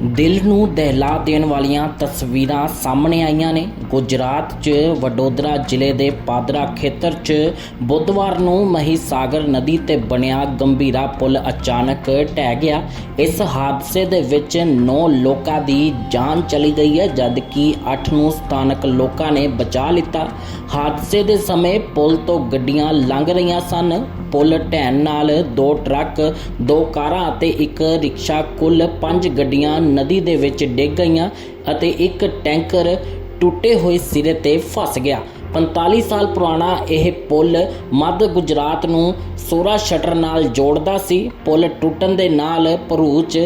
ਦਿਲ ਨੂੰ ਦਹਿਲਾ ਦੇਣ ਵਾਲੀਆਂ ਤਸਵੀਰਾਂ ਸਾਹਮਣੇ ਆਈਆਂ ਨੇ। ਗੁਜਰਾਤ 'ਚ ਵਡੋਦਰਾ ਜ਼ਿਲ੍ਹੇ ਦੇ ਪਾਦਰਾ ਖੇਤਰ 'ਚ ਬੁੱਧਵਾਰ ਨੂੰ ਮਹੀਸਾਗਰ ਨਦੀ ਤੇ ਬਣਿਆ ਗੰਭੀਰਾ ਪੁਲ ਅਚਾਨਕ ਢਹਿ ਗਿਆ। ਇਸ ਹਾਦਸੇ ਦੇ ਵਿੱਚ 9 ਲੋਕਾਂ ਦੀ ਜਾਨ ਚਲੀ ਗਈ ਹੈ, ਜਦਕਿ 8 ਨੂੰ ਸਥਾਨਕ ਲੋਕਾਂ ਨੇ ਬਚਾ ਲਿੱਤਾ। ਹਾਦਸੇ ਦੇ ਸਮੇਂ ਪੁਲ ਤੋਂ ਗੱਡੀਆਂ ਲੰਘ ਰਹੀਆਂ ਸਨ। ਪੁਲ ਢਹਿਣ ਨਾਲ ਦੋ ਟਰੱਕ, ਦੋ ਕਾਰਾਂ ਅਤੇ ਇੱਕ ਰਿਕਸ਼ਾ ਕੁੱਲ ਪੰਜ ਗੱਡੀਆਂ ਨਦੀ ਦੇ ਵਿੱਚ ਡਿੱਗ ਗਈਆਂ ਅਤੇ ਇੱਕ ਟੈਂਕਰ ਟੁੱਟੇ ਹੋਏ ਸਿਰੇ ਤੇ ਫਸ ਗਿਆ। 45 ਸਾਲ ਪੁਰਾਣਾ ਇਹ ਪੁਲ ਮੱਧ ਗੁਜਰਾਤ ਨੂੰ ਸੋਰਾ ਸ਼ਟਰ ਨਾਲ ਜੋੜਦਾ ਸੀ। ਪੁਲ ਟੁੱਟਣ ਦੇ ਨਾਲ ਭਰੂਚ,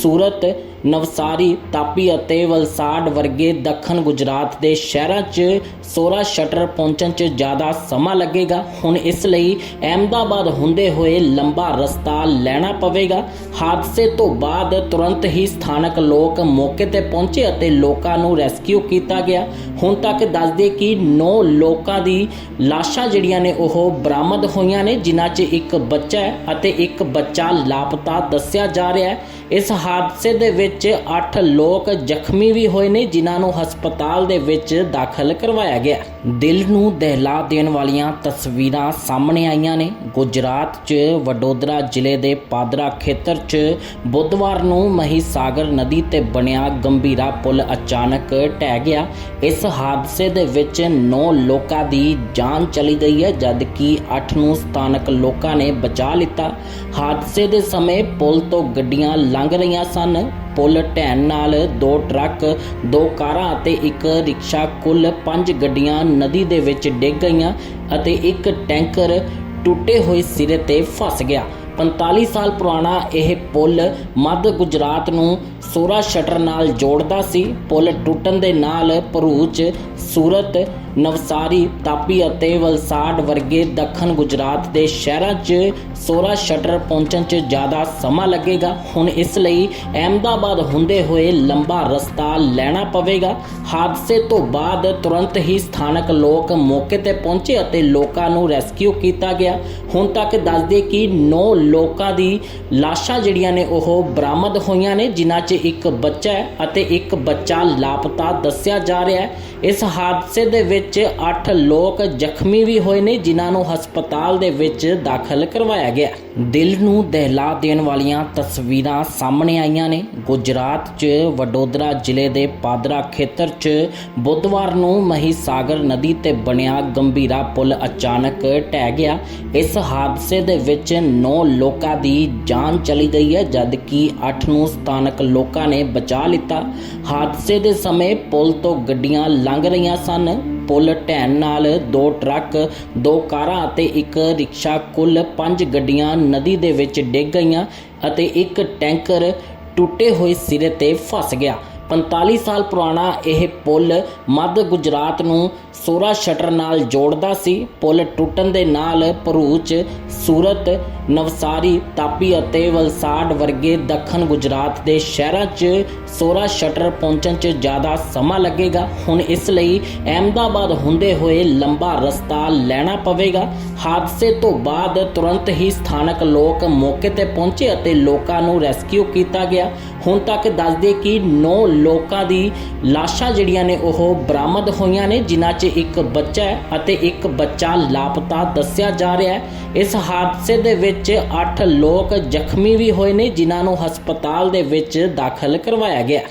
ਸੂਰਤ ਨਵਸਾਰੀ, ਤਾਪੀ ਅਤੇ ਵਲਸਾੜ ਵਰਗੇ ਦੱਖਣ ਗੁਜਰਾਤ ਦੇ ਸ਼ਹਿਰਾਂ 'ਚ ਸੋਰਾ ਸ਼ਟਰ ਪਹੁੰਚਣ 'ਚ ਜ਼ਿਆਦਾ ਸਮਾਂ ਲੱਗੇਗਾ। ਹੁਣ ਇਸ ਲਈ ਅਹਿਮਦਾਬਾਦ ਹੁੰਦੇ ਹੋਏ ਲੰਬਾ ਰਸਤਾ ਲੈਣਾ ਪਵੇਗਾ। ਹਾਦਸੇ ਤੋਂ ਬਾਅਦ ਤੁਰੰਤ ਹੀ ਸਥਾਨਕ ਲੋਕ ਮੌਕੇ ਤੇ ਪਹੁੰਚੇ ਅਤੇ ਲੋਕਾਂ ਨੂੰ ਰੈਸਕਿਊ ਕੀਤਾ ਗਿਆ। ਹੁਣ ਤੱਕ ਦੱਸਦੇ ਕਿ 9 ਲੋਕਾਂ ਦੀ ਲਾਸ਼ਾਂ ਜਿਹੜੀਆਂ ਨੇ ਉਹ ਬਰਾਮਦ ਹੋਈਆਂ ਨੇ, ਜਿਨ੍ਹਾਂ 'ਚ ਇੱਕ ਬੱਚਾ ਹੈ ਅਤੇ ਇੱਕ ਬੱਚਾ ਲਾਪਤਾ ਦੱਸਿਆ ਜਾ ਰਿਹਾ ਹੈ। ਇਸ ਹਾਦਸੇ ਦੇ ਵਿੱਚ 8 ਲੋਕ ਜ਼ਖਮੀ ਵੀ ਹੋਏ ਨੇ, ਜਿਨ੍ਹਾਂ ਨੂੰ ਹਸਪਤਾਲ ਦੇ ਵਿੱਚ ਦਾਖਲ ਕਰਵਾਇਆ ਗਿਆ। ਦਿਲ ਨੂੰ ਦਹਿਲਾ ਦੇਣ ਵਾਲੀਆਂ ਤਸਵੀਰਾਂ ਸਾਹਮਣੇ ਆਈਆਂ ਨੇ। ਗੁਜਰਾਤ 'ਚ ਵਡੋਦਰਾ ਜ਼ਿਲ੍ਹੇ ਦੇ ਪਾਦਰਾ ਖੇਤਰ 'ਚ ਬੁੱਧਵਾਰ ਨੂੰ ਮਹੀਸਾਗਰ ਨਦੀ ਤੇ ਬਣਿਆ ਗੰਭੀਰਾ ਪੁਲ ਅਚਾਨਕ ਢਹਿ ਗਿਆ। ਇਸ ਹਾਦਸੇ ਦੇ ਵਿੱਚ 9 ਲੋਕਾਂ ਦੀ ਜਾਨ ਚਲੀ ਗਈ ਹੈ, ਜਦਕਿ 8 ਨੂੰ ਸਥਾਨਕ ਲੋਕਾਂ ਨੇ ਬਚਾ ਲਿੱਤਾ। ਹਾਦਸੇ ਦੇ ਸਮੇਂ ਪੁਲ ਤੋਂ ਗੱਡੀਆਂ ਲੰਘ ਰਹੀਆਂ ਸਨ। ਪੁਲ ਢਹਿਣ ਨਾਲ ਦੋ ਟਰੱਕ, ਦੋ ਕਾਰਾਂ ਅਤੇ ਇੱਕ ਰਿਕਸ਼ਾ ਕੁੱਲ ਪੰਜ ਗੱਡੀਆਂ ਨਦੀ ਦੇ ਵਿੱਚ ਡਿੱਗ ਗਈਆਂ ਅਤੇ ਇੱਕ ਟੈਂਕਰ ਟੁੱਟੇ ਹੋਏ ਸਿਰੇ ਤੇ ਫਸ ਗਿਆ। 45 ਸਾਲ ਪੁਰਾਣਾ ਇਹ ਪੁਲ ਮੱਧ ਗੁਜਰਾਤ ਨੂੰ ਸੋਰਾ ਸ਼ਟਰ ਨਾਲ ਜੋੜਦਾ ਸੀ। ਪੁਲ ਟੁੱਟਣ ਦੇ ਨਾਲ ਭਰੂਚ, ਸੂਰਤ ਨਵਸਾਰੀ, ਤਾਪੀ ਅਤੇ ਵਲਸਾੜ ਵਰਗੇ ਦੱਖਣ ਗੁਜਰਾਤ ਦੇ ਸ਼ਹਿਰਾਂ 'ਚ ਸੋਰਾ ਸ਼ਟਰ ਪਹੁੰਚਣ 'ਚ ਜ਼ਿਆਦਾ ਸਮਾਂ ਲੱਗੇਗਾ। ਹੁਣ ਇਸ ਲਈ ਅਹਿਮਦਾਬਾਦ ਹੁੰਦੇ ਹੋਏ ਲੰਬਾ ਰਸਤਾ ਲੈਣਾ ਪਵੇਗਾ। ਹਾਦਸੇ ਤੋਂ ਬਾਅਦ ਤੁਰੰਤ ਹੀ ਸਥਾਨਕ ਲੋਕ ਮੌਕੇ ਤੇ ਪਹੁੰਚੇ ਅਤੇ ਲੋਕਾਂ ਨੂੰ ਰੈਸਕਿਊ ਕੀਤਾ ਗਿਆ। ਹੁਣ ਤੱਕ ਦੱਸਦੇ ਕਿ 9 ਲੋਕਾਂ ਦੀ ਲਾਸ਼ਾਂ ਜਿਹੜੀਆਂ ਨੇ ਉਹ ਬਰਾਮਦ ਹੋਈਆਂ ਨੇ, ਜਿਨ੍ਹਾਂ 'ਚ ਇੱਕ ਬੱਚਾ ਹੈ ਅਤੇ ਇੱਕ ਬੱਚਾ ਲਾਪਤਾ ਦੱਸਿਆ ਜਾ ਰਿਹਾ ਹੈ। ਇਸ ਹਾਦਸੇ ਦੇ ਵਿੱਚ 8 ਲੋਕ ਜ਼ਖਮੀ ਵੀ ਹੋਏ ਨੇ, ਜਿਨ੍ਹਾਂ ਨੂੰ ਹਸਪਤਾਲ ਦੇ ਵਿੱਚ ਦਾਖਲ ਕਰਵਾਇਆ ਗਿਆ। ਦਿਲ ਨੂੰ ਦਹਿਲਾ ਦੇਣ ਵਾਲੀਆਂ ਤਸਵੀਰਾਂ ਸਾਹਮਣੇ ਆਈਆਂ ਨੇ। ਗੁਜਰਾਤ 'ਚ ਵਡੋਦਰਾ ਜ਼ਿਲ੍ਹੇ ਦੇ ਪਾਦਰਾ ਖੇਤਰ 'ਚ ਬੁੱਧਵਾਰ ਨੂੰ ਮਹੀਸਾਗਰ ਨਦੀ ਤੇ ਬਣਿਆ ਗੰਭੀਰਾ ਪੁਲ ਅਚਾਨਕ ਢਹਿ ਗਿਆ। ਇਸ ਹਾਦਸੇ ਦੇ ਵਿੱਚ 9 ਲੋਕਾਂ ਦੀ ਜਾਨ ਚਲੀ ਗਈ ਹੈ, ਜਦਕਿ 8 ਨੂੰ ਸਥਾਨਕ ਲੋਕਾਂ ਨੇ ਬਚਾ ਲਿੱਤਾ। ਹਾਦਸੇ ਦੇ ਸਮੇਂ ਪੁਲ ਤੋਂ ਗੱਡੀਆਂ ਲੰਘ ਰਹੀਆਂ ਸਨ। ਪੁਲ ਢਹਿਣ ਨਾਲ ਦੋ ਟਰੱਕ, ਦੋ ਕਾਰਾਂ ਅਤੇ ਇੱਕ ਰਿਕਸ਼ਾ ਕੁੱਲ ਪੰਜ ਗੱਡੀਆਂ ਨਦੀ ਦੇ ਵਿੱਚ ਡਿੱਗ ਗਈਆਂ ਅਤੇ ਇੱਕ ਟੈਂਕਰ ਟੁੱਟੇ ਹੋਏ ਸਿਰੇ ਤੇ ਫਸ ਗਿਆ। 45 ਸਾਲ ਪੁਰਾਣਾ ਇਹ ਪੁਲ ਮੱਧ ਗੁਜਰਾਤ ਨੂੰ ਸੋਰਾ ਸ਼ਟਰ ਨਾਲ ਜੋੜਦਾ ਸੀ। ਪੁਲ ਟੁੱਟਣ ਦੇ ਨਾਲ ਭਰੂਚ, ਸੂਰਤ, ਨਵਸਾਰੀ, ਤਾਪੀ ਅਤੇ ਵਲਸਾੜ ਵਰਗੇ ਦੱਖਣ ਗੁਜਰਾਤ ਦੇ ਸ਼ਹਿਰਾਂ 'ਚ ਸੋਰਾ ਸ਼ਟਰ ਪਹੁੰਚਣ 'ਚ ਜ਼ਿਆਦਾ ਸਮਾਂ ਲੱਗੇਗਾ। ਹੁਣ ਇਸ ਲਈ ਅਹਿਮਦਾਬਾਦ ਹੁੰਦੇ ਹੋਏ ਲੰਬਾ ਰਸਤਾ ਲੈਣਾ ਪਵੇਗਾ। ਹਾਦਸੇ ਤੋਂ ਬਾਅਦ ਤੁਰੰਤ ਹੀ ਸਥਾਨਕ ਲੋਕ ਮੌਕੇ ਤੇ ਪਹੁੰਚੇ ਅਤੇ ਲੋਕਾਂ ਨੂੰ ਰੈਸਕਿਊ ਕੀਤਾ ਗਿਆ। ਹੁਣ ਤੱਕ ਦੱਸਦੇ ਕਿ 9 ਲੋਕਾਂ ਦੀ ਲਾਸ਼ਾਂ ਜਿਹੜੀਆਂ ਨੇ ਉਹ ਬਰਾਮਦ ਹੋਈਆਂ ਨੇ, ਜਿਨ੍ਹਾਂ 'ਚ ਇੱਕ ਬੱਚਾ ਹੈ ਅਤੇ ਇੱਕ ਬੱਚਾ ਲਾਪਤਾ ਦੱਸਿਆ ਜਾ ਰਿਹਾ ਹੈ। ਇਸ ਹਾਦਸੇ ਦੇ ਵਿੱਚ 8 ਲੋਕ ਜ਼ਖਮੀ ਵੀ ਹੋਏ ਨੇ, ਜਿਨ੍ਹਾਂ ਨੂੰ ਹਸਪਤਾਲ ਦੇ ਵਿੱਚ ਦਾਖਲ ਕਰਵਾਇਆ ਗਿਆ।